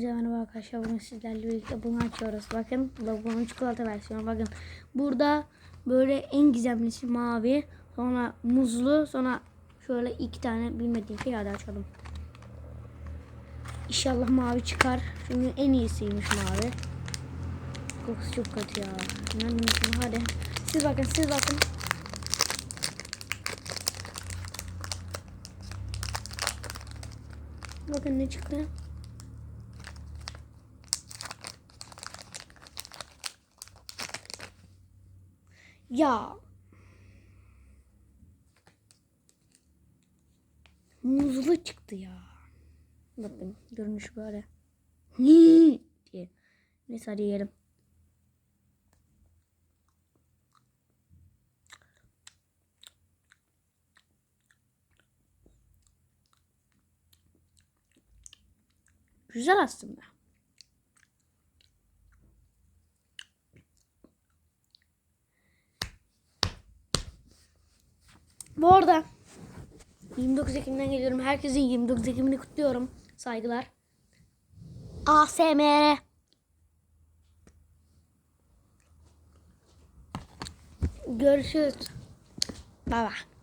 Merhaba arkadaşlar bugün sizlerle birlikte bunu açıyoruz. Bakın logonun çikolata versiyonu. Bakın burada böyle en gizemlisi mavi. Sonra muzlu. Sonra şöyle iki tane bilmediğim şey hadi açalım. İnşallah mavi çıkar. Çünkü en iyisiymiş mavi. Kokusu çok kötü ya. İnanmıyorum hadi. Siz bakın siz bakın. Bakın ne çıktı. Ya. Muzlu çıktı ya. Bakın görünüş böyle. Hii diye. Neyse hadi yiyelim. Güzel aslında. Bu arada 29 Ekim'den geliyorum. Herkesin 29 Ekim'ini kutluyorum. Saygılar. ASMR. Görüşürüz. Bye bye.